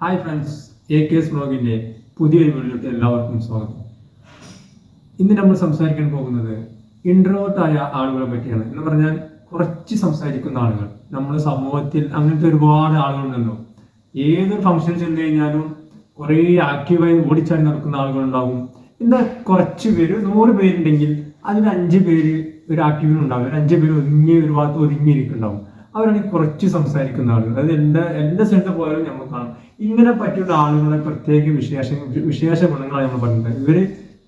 Hi friends A K S ബ്ലോഗിന്റെ പുതിയൊരു വീഡിയോയിലേക്ക് എല്ലാവർക്കും സ്വാഗതം. ഇന്ന് നമ്മൾ സംസാരിക്കാൻ പോകുന്നത് ഇൻട്രോട്ടായ ആളുകളെ പറ്റിയാണ്. എന്ന് പറഞ്ഞാൽ കുറച്ച് സംസാരിക്കുന്ന ആളുകൾ. നമ്മുടെ സമൂഹത്തിൽ അങ്ങനത്തെ ഒരുപാട് ആളുകളുണ്ടല്ലോ. ഏതൊരു ഫംഗ്ഷൻ ചെന്ന് കഴിഞ്ഞാലും കുറേ ആക്റ്റീവായി ഓടിച്ചാടി നടക്കുന്ന ആളുകളുണ്ടാവും. എന്താ കുറച്ച് പേര് നൂറ് പേരുണ്ടെങ്കിൽ അതിൽ അഞ്ച് പേര് ഒരു ആക്റ്റീവിനും ഉണ്ടാവും. ഒരു അഞ്ച് പേര് ഒതുങ്ങി ഒരു ഭാഗത്ത് ഒതുങ്ങിയിരിക്കുന്നുണ്ടാവും. അവരാണ് കുറച്ച് സംസാരിക്കുന്ന ആളുകൾ. അതായത് എല്ലാ എല്ലാ സ്ഥലത്ത് പോയാലും നമുക്ക് കാണും. ഇങ്ങനെ പറ്റിയുള്ള ആളുകളെ പ്രത്യേക വിശേഷ വിശേഷ ഗുണങ്ങളാണ് നമ്മൾ പറഞ്ഞത്. ഇവർ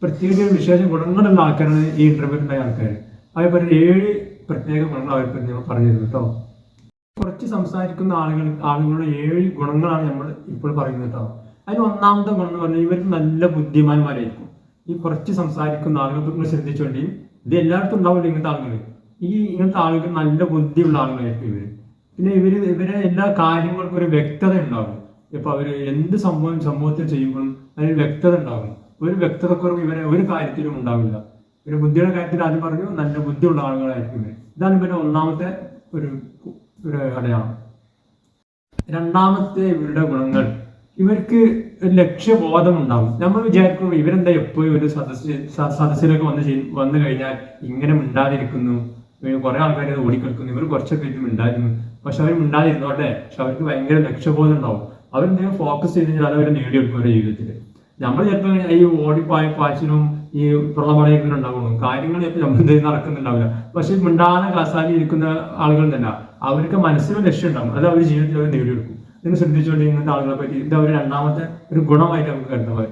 പ്രത്യേക വിശേഷ ഗുണങ്ങളുള്ള ആൾക്കാരാണ് ഈ ഇന്റർവ്യൂണ്ടായ ആൾക്കാർ അതേപോലെ ഏഴ് പ്രത്യേക ഗുണങ്ങൾ അവർക്ക് ഞങ്ങൾ പറഞ്ഞിരുന്നു കേട്ടോ. കുറച്ച് സംസാരിക്കുന്ന ആളുകൾ ആളുകളുടെ ഏഴ് ഗുണങ്ങളാണ് നമ്മൾ ഇപ്പോൾ പറയുന്നത് കേട്ടോ. അതിന് ഒന്നാമത്തെ ഗുണം എന്ന് പറഞ്ഞാൽ ഇവർ നല്ല ബുദ്ധിമാന്മാരായിരിക്കും. ഈ കുറച്ച് സംസാരിക്കുന്ന ആളുകൾ നിങ്ങൾ ഇത് എല്ലായിടത്തും ഉണ്ടാവില്ല ഇങ്ങനത്തെ ആളുകൾ ഈ ഇങ്ങനത്തെ ആളുകൾ നല്ല ബുദ്ധിയുള്ള ആളുകളായിരിക്കും ഇവർ. പിന്നെ ഇവർ ഇവരെ എല്ലാ കാര്യങ്ങൾക്കും ഒരു വ്യക്തത ഉണ്ടാകും ഇപ്പൊ അവർ എന്ത് സംഭവം സമൂഹത്തിൽ ചെയ്യുമ്പോഴും അതിന് വ്യക്തത ഉണ്ടാകും ഒരു വ്യക്തതക്കുറവ് ഇവരെ ഒരു കാര്യത്തിലും ഉണ്ടാവില്ല. ഒരു ബുദ്ധിയുടെ കാര്യത്തിൽ ആദ്യം പറഞ്ഞു നല്ല ബുദ്ധിയുള്ള ആളുകളായിരിക്കും ഇവർ. ഇതാണ് ഇവരുടെ ഒന്നാമത്തെ ഒരു ഒരു അടയാളം. രണ്ടാമത്തെ ഇവരുടെ ഗുണങ്ങൾ. ഇവർക്ക് ഒരു ലക്ഷ്യബോധം ഉണ്ടാവും. നമ്മൾ വിചാരിക്കും ഇവരെന്താ എപ്പോഴും ഒരു സദസ് സ- സദസ്സിലൊക്കെ വന്ന് വന്നു കഴിഞ്ഞാൽ ഇങ്ങനെ മിണ്ടാതിരിക്കുന്നു? കുറെ ആൾക്കാർ ഇത് ഓടിക്കളിക്കുന്നു ഇവർ കുറച്ചൊക്കെ ഇത് ഉണ്ടായിരുന്നു പക്ഷെ അവർ മിണ്ടാതിരുന്നോട്ടെ പക്ഷെ അവർക്ക് ഭയങ്കര ലക്ഷ്യബോധം ഉണ്ടാവും അവരെന്തെങ്കിലും ഫോക്കസ് ചെയ്ത് കഴിഞ്ഞാൽ അത് അവർ നേടിയെടുക്കും അവരുടെ ജീവിതത്തിൽ നമ്മൾ ചിലപ്പോൾ ഈ ഓടിപ്പായ പാച്ചിനും ഈ പ്രളമടയൊക്കെ ഉണ്ടാവുള്ളൂ. കാര്യങ്ങൾ ചിലപ്പോൾ നമ്മൾ എന്തെങ്കിലും നടക്കുന്നുണ്ടാവില്ല. പക്ഷെ മിണ്ടാതെ കസാലി ഇരിക്കുന്ന തന്നെ അവർക്ക് മനസ്സിലും ലക്ഷ്യം ഉണ്ടാവും അത് അവർ ജീവിതത്തിൽ അവർ നേടിയെടുക്കും. നിങ്ങൾ ശ്രദ്ധിച്ചുകൊണ്ട് ഇങ്ങനത്തെ ആളുകളെ പറ്റി ഇത് അവർ രണ്ടാമത്തെ ഒരു ഗുണമായിട്ട് നമുക്ക് കരുതാൻ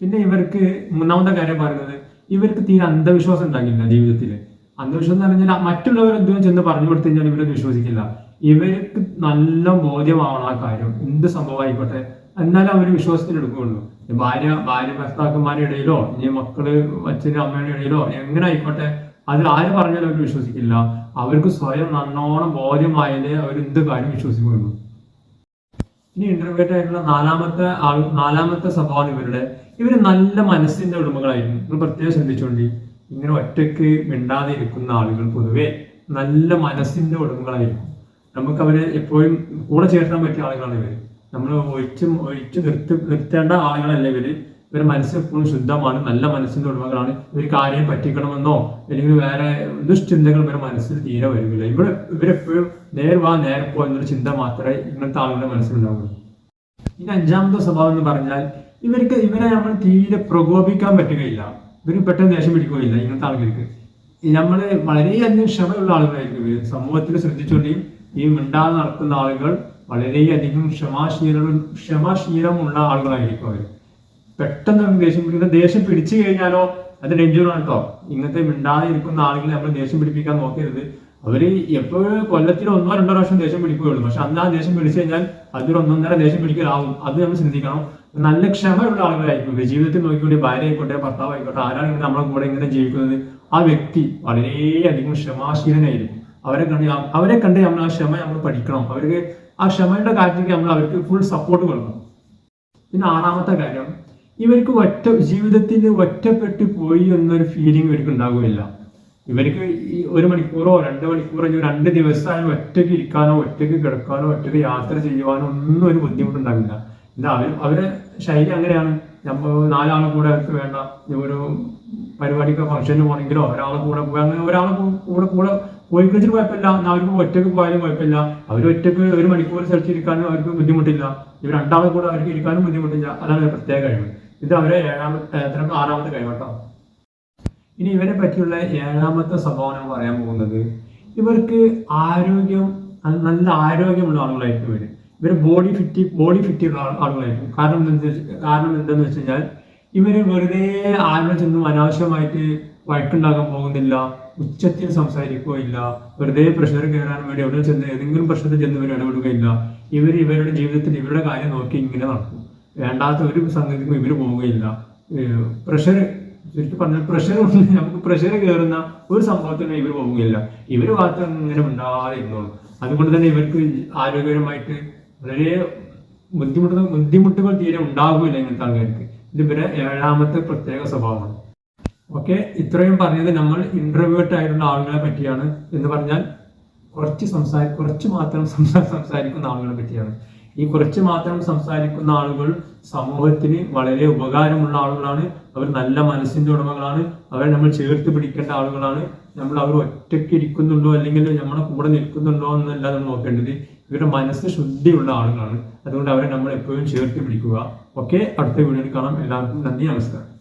പിന്നെ ഇവർക്ക് മൂന്നാമത്തെ കാര്യം പറയുന്നത് ഇവർക്ക് തീരെ അന്ധവിശ്വാസം ഉണ്ടാകില്ല ജീവിതത്തിൽ അന്ധവിശ്വാസം എന്ന് പറഞ്ഞാൽ മറ്റുള്ളവർ എന്തും ചെന്ന് പറഞ്ഞു കൊടുത്തു കഴിഞ്ഞാൽ ഇവരത് വിശ്വസിക്കില്ല. ഇവർക്ക് നല്ല ബോധ്യമാവണം ആ കാര്യം. എന്ത് സംഭവമായിക്കോട്ടെ. എന്നാലും അവർ വിശ്വാസത്തിന് എടുക്കുകയുള്ളൂ. ഭാര്യ ഭാര്യ ഭർത്താക്കന്മാരുടെ ഇടയിലോ ഇനി മക്കൾ അച്ഛനും അമ്മയുടെ ഇടയിലോ എങ്ങനെ ആയിക്കോട്ടെ. അതിൽ ആര് പറഞ്ഞാലും അവർ വിശ്വസിക്കില്ല. അവർക്ക് സ്വയം നന്നോണം ബോധ്യമായാലേ അവർ എന്ത് കാര്യം വിശ്വസിക്കുകയുള്ളൂ. ഇനി ഇന്റർവ്യൂട്ട് ആയിട്ടുള്ള നാലാമത്തെ ആൾ നാലാമത്തെ സ്വഭാവം ഇവരുടെ. ഇവർ നല്ല മനസ്സിന്റെ ഉടമകളായിരുന്നു. നിങ്ങൾ പ്രത്യേകം ശ്രദ്ധിച്ചോണ്ടി. ഇങ്ങനെ ഒറ്റയ്ക്ക് മിണ്ടാതെ ഇരിക്കുന്ന ആളുകൾ പൊതുവെ നല്ല മനസ്സിന്റെ ഉടമകളായിരിക്കും. നമുക്ക് അവരെ എപ്പോഴും കൂടെ ചേർക്കാൻ പറ്റിയ ആളുകളാണ് ഇവർ. നമ്മൾ ഒഴിച്ചും ഒഴിച്ചു നിർത്തി നിർത്തേണ്ട ആളുകളല്ല ഇവർ. ഇവരുടെ മനസ്സ് എപ്പോഴും ശുദ്ധമാണ് നല്ല മനസ്സിന്റെ ഉടമകളാണ്. ഇവർ കാര്യം പറ്റിക്കണമെന്നോ അല്ലെങ്കിൽ വേറെ ദുഷ്ചിന്തകൾ ഇവരുടെ മനസ്സിൽ തീരെ വരുന്നില്ല ഇവിടെ ഇവരെപ്പോഴും നേരെ വാ നേരെ പോ എന്നൊരു ചിന്ത മാത്രമേ ഇങ്ങനത്തെ ആളുകളുടെ മനസ്സിലുണ്ടാവുള്ളൂ. ഇനി അഞ്ചാമത്തെ സ്വഭാവം എന്ന് പറഞ്ഞാൽ ഇവർക്ക് ഇവരെ നമ്മൾ തീരെ പ്രകോപിക്കാൻ പറ്റുകയില്ല. ഇവർ പെട്ടെന്ന് ദേഷ്യം പിടിക്കുകയില്ല ഇങ്ങനത്തെ ആളുകൾക്ക്. നമ്മൾ വളരെയധികം ക്ഷമയുള്ള ആളുകളായിരിക്കും ഇവർ സമൂഹത്തിൽ ശ്രദ്ധിച്ചുകൊണ്ടേ ഈ മിണ്ടാതെ നടക്കുന്ന ആളുകൾ വളരെയധികം ക്ഷമാശീലം ക്ഷമാശീലമുള്ള ആളുകളായിരിക്കും അവർ പെട്ടെന്ന് ദേഷ്യം പിടിക്കുന്ന ദേഷ്യം പിടിച്ചു കഴിഞ്ഞാലോ അത് ഡേഞ്ചറാണ് കേട്ടോ ഇങ്ങനത്തെ മിണ്ടാതെ ഇരിക്കുന്ന ആളുകളെ നമ്മൾ ദേഷ്യം പിടിപ്പിക്കാൻ നോക്കരുത്. അവർ എപ്പോഴും കൊല്ലത്തിൽ ഒന്നോ രണ്ടോ പ്രാവശ്യം ദേഷ്യം പിടിക്കുകയുള്ളൂ. പക്ഷെ അന്ന് ആ ദേഷ്യം പിടിച്ചു കഴിഞ്ഞാൽ അതൊരു ഒന്നൊന്നര ദേഷ്യം പിടിക്കലാവും. അത് നമ്മൾ ചിന്തിക്കണം നല്ല ക്ഷമയുള്ള ആളുകളായിരിക്കും. ജീവിതത്തിൽ നോക്കിക്കൊണ്ട് ഭാര്യ ആയിക്കോട്ടെ ഭർത്താവ് ആയിക്കോട്ടെ ആരാണ് ഇങ്ങനെ നമ്മളെ കൂടെ ഇങ്ങനെ ജീവിക്കുന്നത്? ആ വ്യക്തി വളരെയധികം ക്ഷമാശീലനായിരിക്കും. അവരെ കണ്ട് അവരെ കണ്ട് നമ്മൾ ആ ക്ഷമ നമ്മൾ പഠിക്കണം. അവർക്ക് ആ ക്ഷമയുടെ കാര്യത്തിൽ നമ്മൾ അവർക്ക് ഫുൾ സപ്പോർട്ട് കൊടുക്കണം. പിന്നെ ആറാമത്തെ കാര്യം ഇവർക്ക് ഒറ്റ ജീവിതത്തിൽ ഒറ്റപ്പെട്ടു പോയി എന്നൊരു ഫീലിംഗ് ഇവർക്ക് ഉണ്ടാകുകയില്ല ഇവർക്ക് ഈ ഒരു മണിക്കൂറോ രണ്ട് മണിക്കൂറോ രണ്ട് ദിവസമായാലും ഒറ്റയ്ക്ക് ഇരിക്കാനോ ഒറ്റയ്ക്ക് കിടക്കാനോ ഒറ്റയ്ക്ക് യാത്ര ചെയ്യുവാനോ ഒന്നും ഒരു ബുദ്ധിമുട്ടുണ്ടാകില്ല എന്താ അവർ അവരെ ശൈലി അങ്ങനെയാണ്. നമ്മൾ നാലാളെ കൂടെ വേണ്ട ഒരു പരിപാടിക്കോ ഫംഗ്ഷന് പോകണമെങ്കിലോ ഒരാളെ കൂടെ അങ്ങനെ ഒരാളെ കൂടെ കൂടെ പോയി കഴിച്ചിട്ട് കുഴപ്പമില്ല അവർക്ക് ഒറ്റയ്ക്ക് പോയാലും കുഴപ്പമില്ല. അവർ ഒറ്റയ്ക്ക് ഒരു മണിക്കൂർ സ്ഥലത്ത് ഇരിക്കാനും അവർക്ക് ബുദ്ധിമുട്ടില്ല. ഇവർ രണ്ടാളെ കൂടെ അവർക്ക് ഇരിക്കാനും ബുദ്ധിമുട്ടില്ല. അതാണ് പ്രത്യേക കഴിവ്. ഇത് അവരെ ഏഴാമത്തെ ആറാമത്തെ കഴിവ് ഇനി ഇവരെ പറ്റിയുള്ള ഏഴാമത്തെ സ്വഭാവം പറയാൻ പോകുന്നത്. ഇവർക്ക് ആരോഗ്യം നല്ല ആരോഗ്യമുള്ള ആളുകളായിരിക്കും ഇവർ ഇവർ ബോഡി ഫിറ്റ് ബോഡി ഫിറ്റ് ആളുകളായിരുന്നു കാരണം എന്താ കാരണം എന്താണെന്ന് വെച്ച് കഴിഞ്ഞാൽ ഇവർ വെറുതെ ആരുടെ ചെന്നും അനാവശ്യമായിട്ട് വഴക്കുണ്ടാകാൻ പോകുന്നില്ല ഉച്ചത്തിൽ സംസാരിക്കുകയില്ല വെറുതെ പ്രഷർ കയറാൻ വേണ്ടി എവിടെ ചെന്ന് ഏതെങ്കിലും പ്രശ്നത്തിൽ ചെന്ന് ഇവർ ഇടപെടുകയില്ല. ഇവർ ഇവരുടെ ജീവിതത്തിൽ ഇവരുടെ കാര്യം നോക്കി ഇങ്ങനെ നടക്കും. വേണ്ടാത്ത ഒരു സംഗതിക്കും ഇവർ പോവുകയില്ല. പ്രഷർ ശരിക്കും പറഞ്ഞാൽ പ്രഷർ നമുക്ക് പ്രഷർ കയറുന്ന ഒരു സംഭവത്തിനും ഇവർ പോവുകയില്ല. ഇവർ മാത്രം ഇങ്ങനെ ഉണ്ടാതെ ഇരുന്നോളും അതുകൊണ്ട് തന്നെ ഇവർക്ക് ആരോഗ്യപരമായിട്ട് വളരെ ബുദ്ധിമുട്ട് ബുദ്ധിമുട്ടുകൾ തീരെ ഉണ്ടാകില്ല ഇങ്ങനത്തെ ആൾക്കാർക്ക്. ഇത് ഇവരെ ഏഴാമത്തെ പ്രത്യേക സ്വഭാവമാണ്. ഓക്കെ ഇത്രയും പറഞ്ഞത് നമ്മൾ ഇൻട്രവേർട്ട് ആയിട്ടുള്ള ആളുകളെ പറ്റിയാണ് എന്ന് പറഞ്ഞാൽ കുറച്ച് സംസാരി കുറച്ച് മാത്രം സംസാ സംസാരിക്കുന്ന ആളുകളെ പറ്റിയാണ്. ഈ കുറച്ച് മാത്രം സംസാരിക്കുന്ന ആളുകൾ സമൂഹത്തിന് വളരെ ഉപകാരമുള്ള ആളുകളാണ്. അവർ നല്ല മനസ്സിന്റെ ഉടമകളാണ്. അവരെ നമ്മൾ ചേർത്ത് പിടിക്കേണ്ട ആളുകളാണ്. നമ്മൾ അവർ ഒറ്റയ്ക്ക് ഇരിക്കുന്നുണ്ടോ അല്ലെങ്കിൽ നമ്മുടെ കൂടെ നിൽക്കുന്നുണ്ടോ എന്നല്ല നമ്മൾ നോക്കേണ്ടത്. ഇവരുടെ മനസ്സ് ശുദ്ധിയുള്ള ആളുകളാണ്. അതുകൊണ്ട് അവരെ നമ്മൾ എപ്പോഴും ചേർത്ത് പിടിക്കുക. ഓക്കെ അടുത്ത വീഡിയോയിൽ കാണാം. എല്ലാവർക്കും നന്ദി നമസ്കാരം.